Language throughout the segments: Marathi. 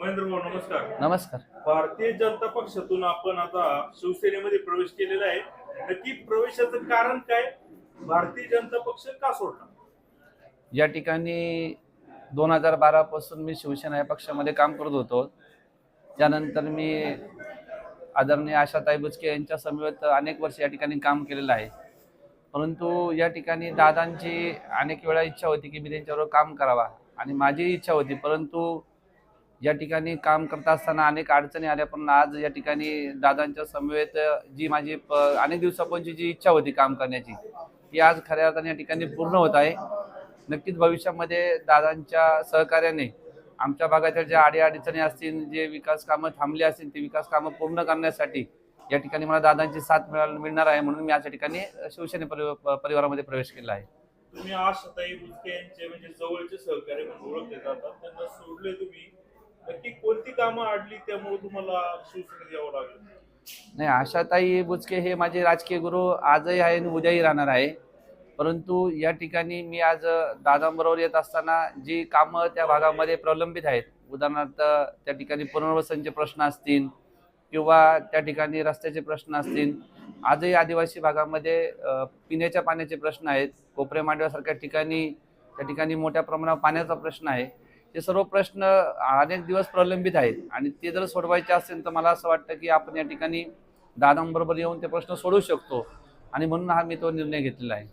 महेंद्र भाऊ नमस्कार. नमस्कार. भारतीय जनता पक्षातून आपण आता शिवसेनेमध्ये प्रवेश केलेला आहे. नक्की प्रवेशाचं कारण काय? भारतीय जनता पक्ष का सोडला? या ठिकाणी दोन हजार बारापासून मी शिवसेना या पक्षामध्ये काम करत होतो. त्यानंतर मी आदरणीय आशाताई बुचके यांच्या समवेत अनेक वर्ष या ठिकाणी काम केलेलं आहे. परंतु या ठिकाणी दादांची अनेक वेळा इच्छा होती की मी त्यांच्याबरोबर काम करावा. आणि माझी इच्छा होती परंतु या ठिकाणी काम करत असताना अनेक अडचणी आल्या पण आज या ठिकाणी दादांच्या समवेत जी माझी प अनेक दिवसापासूनची जी इच्छा होती काम करण्याची ती आज खऱ्या अर्थाने या ठिकाणी पूर्ण होत आहे. नक्कीच भविष्यामध्ये दादांच्या सहकार्याने आमच्या भागातील ज्या अडीअडचणी असतील जे विकास कामं थांबली असतील ते विकास कामं पूर्ण करण्यासाठी या ठिकाणी मला दादांची साथ मिळाल मिळणार आहे म्हणून मी आज या ठिकाणी शिवसेने परिवारामध्ये प्रवेश केला आहे. तुम्ही आशाताई बुचके यांचे म्हणजे जवळचे सहकारी म्हणून ओळखले जातात. त्यांना सोडले तुम्ही. नक्की कोणती कामं आडली त्यामुळे तुम्हाला शिवसेनेत यावं लागलं? नाही आशाताई बुचके हे माझे राजकीय गुरु आजही आहे आणि उद्याही राहणार आहे. परंतु या ठिकाणी मी आज दादांबरोबर येत असताना जी कामं त्या भागामध्ये प्रलंबित आहेत उदाहरणार्थ त्या ठिकाणी पुनर्वसनचे प्रश्न असतील किंवा त्या ठिकाणी रस्त्याचे प्रश्न असतील आजही आदिवासी भागामध्ये पिण्याच्या पाण्याचे प्रश्न आहेत. कोपरे मांडव्यासारख्या ठिकाणी त्या ठिकाणी मोठ्या प्रमाणावर पाण्याचा प्रश्न आहे. हे सर्व प्रश्न अनेक दिवस प्रलंबित आहेत. आणि ते जर सोडवायचे असेल तर मला असं वाटतं की आपण या ठिकाणी दादांबरोबर येऊन ते प्रश्न सोडवू शकतो. आणि म्हणून हा मी तो निर्णय घेतलेला आहे?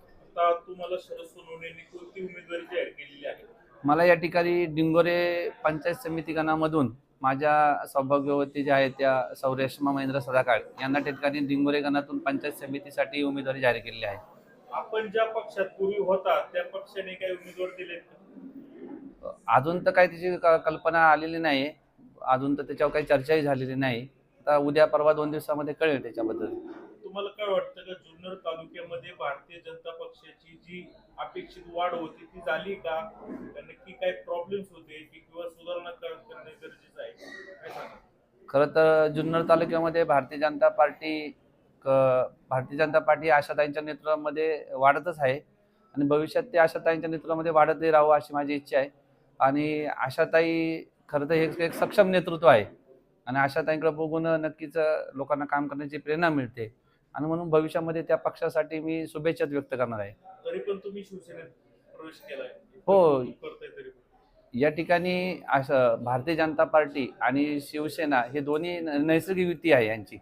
मला या ठिकाणी डिंगोरे पंचायत समिती गणामधून माझ्या सौभाग्यवती ज्या आहेत त्या सौरेश्मा महेंद्र सदाकाळ यांना त्या ठिकाणी डिंगोरे गणातून पंचायत समितीसाठी उमेदवारी जाहीर केलेली आहे. आपण ज्या पक्षात पूर्वी होता त्या पक्षाने काही उमेदवार दिलेत का? अजून तर काही त्याची क- कल्पना आलेली नाही अजून तर त्याच्यावर काही चर्चाही झालेली नाही. आता उद्या परवा दोन दिवसामध्ये कळेल त्याच्याबद्दल. तुम्हाला काय वाटतं का जुन्नर तालुक्यामध्ये भारतीय जनता पक्षाची जी अपेक्षित वाढ होती ती झाली का? नक्की काही प्रॉब्लेम्स होते किंवा सुधारणा कर- करणे गरजेचं आहे? काय सांगा खरं तर जुन्नर तालुक्यामध्ये भारतीय जनता पार्टी भारतीय जनता पार्टी आशाताईंच्या नेतृत्वामध्ये वाढतच आहे. आणि भविष्यात ते आशाताईंच्या नेतृत्वामध्ये वाढतही राहावं अशी माझी इच्छा आहे. आणि आशाताई खरं तर हे एक सक्षम नेतृत्व आहे. आणि आशाताईंकडे बघून नक्कीच लोकांना काम करण्याची प्रेरणा मिळते. आणि म्हणून भविष्यामध्ये त्या पक्षासाठी मी शुभेच्छा व्यक्त करणार आहे. तरी पण तुम्ही शिवसेनेत प्रवेश केलाय. हो. या ठिकाणी असं भारतीय जनता पार्टी आणि शिवसेना हे दोन्ही नैसर्गिक युती आहे यांची.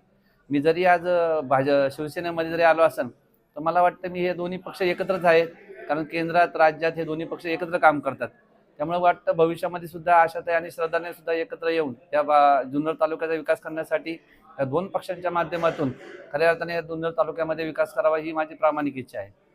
मी जरी आज भाज शिवसेनेमध्ये जरी आलो असेल तर मला वाटतं मी हे दोन्ही पक्ष एकत्रच आहेत. कारण केंद्रात राज्यात हे दोन्ही पक्ष एकत्र काम करतात. त्यामुळे वाटतं भविष्यामध्ये सुद्धा आशाताई आणि श्रद्धाने सुद्धा एकत्र येऊन त्या बा- जुन्नर तालुक्याचा विकास करण्यासाठी या दोन पक्षांच्या माध्यमातून खऱ्या अर्थाने या जुन्नर तालुक्यामध्ये विकास करावा ही माझी प्रामाणिक इच्छा आहे.